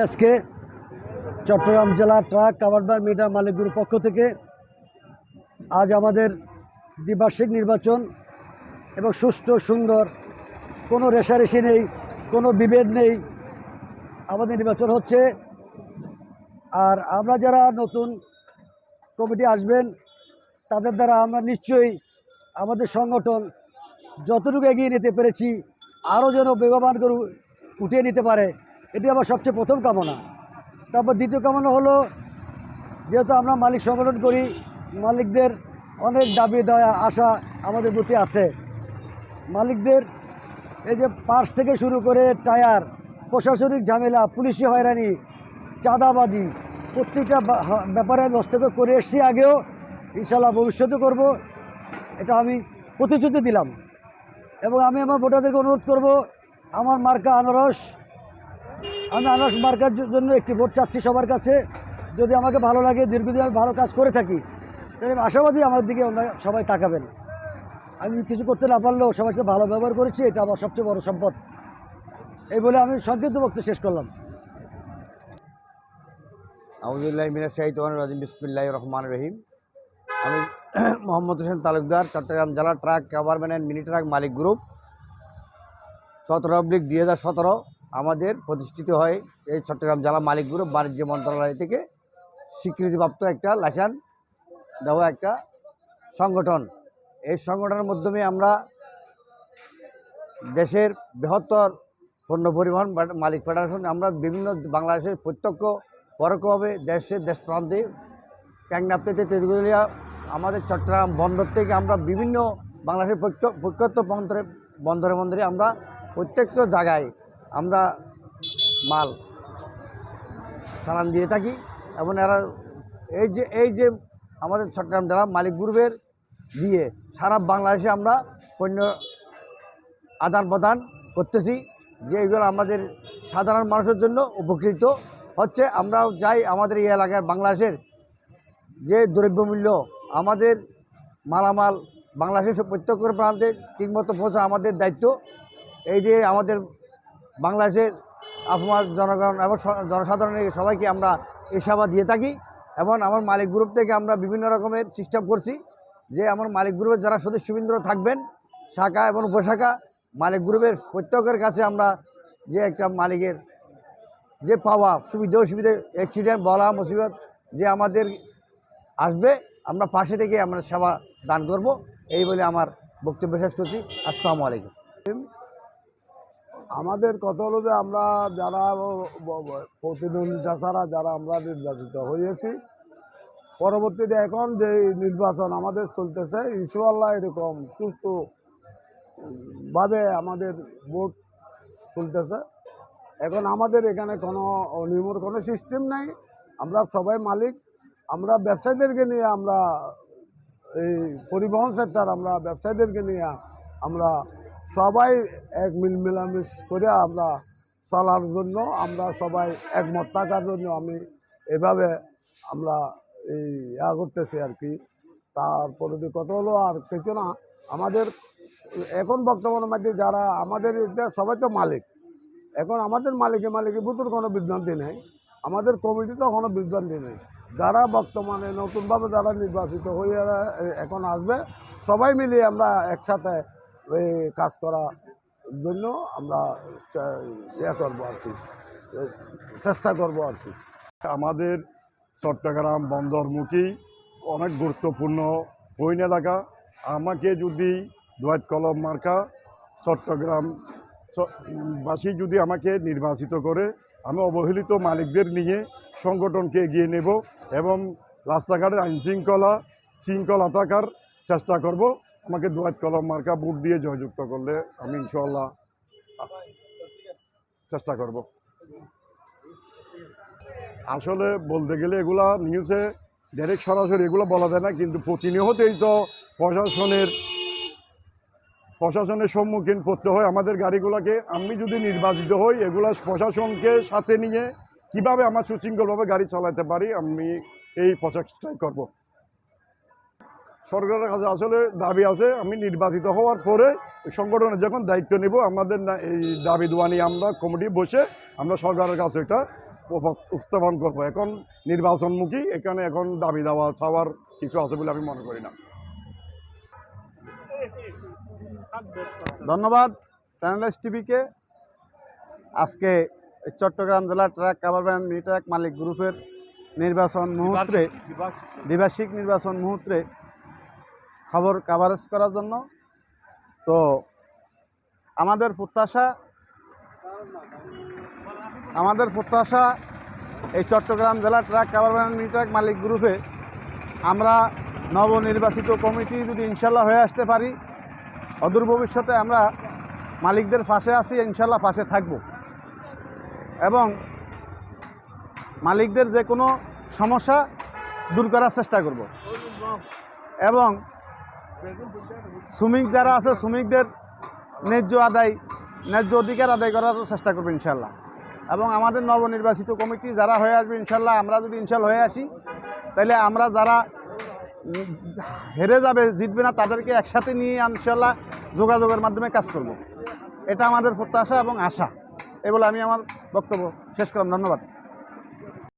আজকে চট্টগ্রাম জেলা ট্রাক কাভারবার মিটার মালিকগুর পক্ষ থেকে আজ আমাদের দ্বিবার্ষিক নির্বাচন এবং সুষ্ঠু, সুন্দর, কোনো রেশারেশি নেই, কোনো বিভেদ নেই, আমাদের নির্বাচন হচ্ছে। আর আমরা যারা নতুন কমিটি আসবেন, তাদের দ্বারা আমরা নিশ্চয়ই আমাদের সংগঠন যতটুকু এগিয়ে নিতে পেরেছি, আরও যেন বেগবান করে উঠিয়ে নিতে পারে। এটি আমার সবচেয়ে প্রথম কামনা। তারপর দ্বিতীয় কামনা হলো, যেহেতু আমরা মালিক সংগঠন করি, মালিকদের অনেক দাবি দেওয়া, আশা আমাদের প্রতি আছে। মালিকদের এই যে পার্স থেকে শুরু করে টায়ার, প্রশাসনিক ঝামেলা, পুলিশি হয়রানি, চাঁদাবাজি, প্রত্যেকটা ব্যাপারে আমি হস্তক্ষেপ করে এসেছি আগেও। ইনশাল্লাহ ভবিষ্যতে করব। এটা আমি প্রতিশ্রুতি দিলাম। এবং আমি আমার ভোটারদেরকে অনুরোধ করব, আমার মার্কা আনারস আমি আনারস মার্কার জন্য একটি ভোট চাচ্ছি সবার কাছে। যদি আমাকে ভালো লাগে, দীর্ঘদিন আমি ভালো কাজ করে থাকি, তাহলে আশাবাদী আমার দিকে ওনারা সবাই তাকাবেন। আমি কিছু করতে না পারলেও সবার সাথে ভালো ব্যবহার করেছি, এটা আমার সবচেয়ে বড় সম্পদ। এই বলে আমি সংক্ষিপ্ত বক্তব্য শেষ করলাম। আউজুল্লাহ মিনা শাহিদ রাজিম বিসমিল্লাহ রহমান রহিম। আমি মোহাম্মদ হোসেন তালুকদার, চট্টগ্রাম জেলা truck government and mini truck Malik group, সতেরো অব্লিক দুই হাজার সতেরো। আমাদের প্রতিষ্ঠিত হয় এই চট্টগ্রাম জেলা মালিক গ্রুপ বাণিজ্য মন্ত্রণালয় থেকে স্বীকৃতিপ্রাপ্ত একটা লাইসেন্স দেওয়া একটা সংগঠন। এই সংগঠনের মাধ্যমে আমরা দেশের বৃহত্তর পণ্য পরিবহন মালিক ফেডারেশন, আমরা বিভিন্ন বাংলাদেশের প্রত্যক্ষ, পরোক্ষভাবে দেশের দেশ প্রান্তে ট্যাংনাপ্তেতে তেতুলিয়া আমাদের চট্টগ্রাম বন্দর থেকে আমরা বিভিন্ন বাংলাদেশের প্রত্য- প্রত্যক্ষ বন্দরে বন্দরে আমরা প্রত্যেকটা জায়গায় আমরা মাল চালান দিয়ে থাকি এবং এরা এই যে এই যে আমাদের চট্টগ্রাম জেলা মালিক গ্রুপের দিয়ে সারা বাংলাদেশে আমরা পণ্য আদান প্রদান করতেছি, যে এগুলো আমাদের সাধারণ মানুষের জন্য উপকৃত হচ্ছে। আমরাও যাই আমাদের এই এলাকার বাংলাদেশের যে দ্রব্যমূল্য আমাদের মালামাল বাংলাদেশের প্রত্যেক প্রান্তে ঠিকমতো পৌঁছা আমাদের দায়িত্ব। এই যে আমাদের বাংলাদেশের আফমার জনগণ এবং জনসাধারণের সবাইকে আমরা এই সেবা দিয়ে থাকি এবং আমার মালিক গ্রুপ থেকে আমরা বিভিন্ন রকমের সিস্টেম করছি যে আমার মালিক গ্রুপের যারা সদস্যবৃন্দ থাকবেন, শাখা এবং উপশাখা, মালিক গ্রুপের প্রত্যেকের কাছে আমরা যে একটা মালিকের যে পাওয়া সুবিধা অসুবিধা অ্যাক্সিডেন্ট বলা মুসিবত যে আমাদের আসবে, আমরা পাশে থেকে আমরা সেবা দান করব। এই বলে আমার বক্তব্য শেষ করছি। আসসালামু আলাইকুম। আমাদের কথা হলো যে আমরা যারা প্রতিদ্বন্দ্বিতা ছাড়া যারা আমরা নির্বাচিত হয়েছি পরবর্তীতে এখন যে নির্বাচন আমাদের চলতেছে ইনশাল্লাহ এরকম সুস্থভাবে আমাদের ভোট চলতেছে। এখন আমাদের এখানে কোনো অনিয়মের কোনো সিস্টেম নাই। আমরা সবাই মালিক। আমরা ব্যবসায়ীদেরকে নিয়ে আমরা এই পরিবহন সেক্টর আমরা ব্যবসায়ীদেরকে নিয়ে আমরা সবাই এক মিল মিলামিশ করে আমরা চলার জন্য, আমরা সবাই একমত থাকার জন্য আমি এভাবে আমরা এই ইয়া করতেছি আর কি। তারপরে যে কত হলো আর কিছু না, আমাদের এখন বর্তমান মধ্যে যারা আমাদের এটা সবাই তো মালিক। এখন আমাদের মালিকে মালিকে বুতুর কোনো বিভ্রান্তি নেই। আমাদের কমিটিতেও কোনো বিভ্রান্তি নেই। যারা বর্তমানে নতুনভাবে যারা নির্বাচিত হয়ে এখন আসবে, সবাই মিলিয়ে আমরা একসাথে কাজ করার জন্য আমরা ইয়ে করব আর কি। চেষ্টা করব আর কি। আমাদের চট্টগ্রাম বন্দরমুখী অনেক গুরুত্বপূর্ণ বইন এলাকা। আমাকে যদি দোয়াত কলম মার্কা চট্টগ্রাম বাসী যদি আমাকে নির্বাচিত করে, আমি অবহেলিত মালিকদের নিয়ে সংগঠনকে এগিয়ে নেব এবং রাস্তাঘাটের আইনশৃঙ্খলা শৃঙ্খলা থাকার চেষ্টা করব। আমাকে দোয়াত কলম মার্কা বুট দিয়ে জয়যুক্ত করলে আমি ইনশাল্লাহ চেষ্টা করব। আসলে বলতে গেলে এগুলা নিউজে ডাইরেক্ট সরাসরি এগুলো বলা যায় না, কিন্তু প্রতিনিয়তই তো প্রশাসনের প্রশাসনের সম্মুখীন করতে হয় আমাদের গাড়িগুলোকে। আমি যদি নির্বাচিত হই, এগুলা প্রশাসনকে সাথে নিয়ে কীভাবে আমার সুশৃঙ্খলভাবে গাড়ি চালাতে পারি, আমি এই প্রচেষ্টাই করব। সরকারের কাছে আসলে দাবি আছে আমি নির্বাচিত হওয়ার পরে এই সংগঠনের যখন দায়িত্ব নেব আমাদের এই দাবি দোয়া নিয়ে আমরা কমিটি বসে আমরা সরকারের কাছে একটা উপস্থাপন করব। এখন নির্বাচনমুখী এখানে এখন দাবি দাওয়া চাওয়ার কিছু আছে বলে আমি মনে করি না। ধন্যবাদ চ্যানেল এস টিভিকে আজকে চট্টগ্রাম জেলা truck cover van mini truck মালিক গ্রুপের নির্বাচন মুহূর্তে দ্বিবার্ষিক নির্বাচন মুহূর্তে খবর কাভারেজ করার জন্য। তো আমাদের প্রত্যাশা আমাদের প্রত্যাশা এই চট্টগ্রাম জেলা truck cover van mini truck মালিক গ্রুপে আমরা নবনির্বাচিত কমিটি যদি ইনশাল্লাহ হয়ে আসতে পারি, অদূর ভবিষ্যতে আমরা মালিকদের পাশে আসি ইনশাল্লাহ পাশে থাকব। এবং মালিকদের যে কোনো সমস্যা দূর করার চেষ্টা করব। এবং শ্রমিক যারা আছে, শ্রমিকদের ন্যায্য আদায়, ন্যায্য অধিকার আদায় করার চেষ্টা করব ইনশাল্লাহ। এবং আমাদের নবনির্বাচিত কমিটি যারা হয়ে আসবে ইনশাল্লাহ, আমরা যদি ইনশাল্লাহ হয়ে আসি, তাহলে আমরা যারা হেরে যাবে, জিতবে না, তাদেরকে একসাথে নিয়ে ইনশাল্লাহ যোগাযোগের মাধ্যমে কাজ করব। এটা আমাদের প্রত্যাশা এবং আশা। এ আমি আমার বক্তব্য শেষ করলাম। ধন্যবাদ।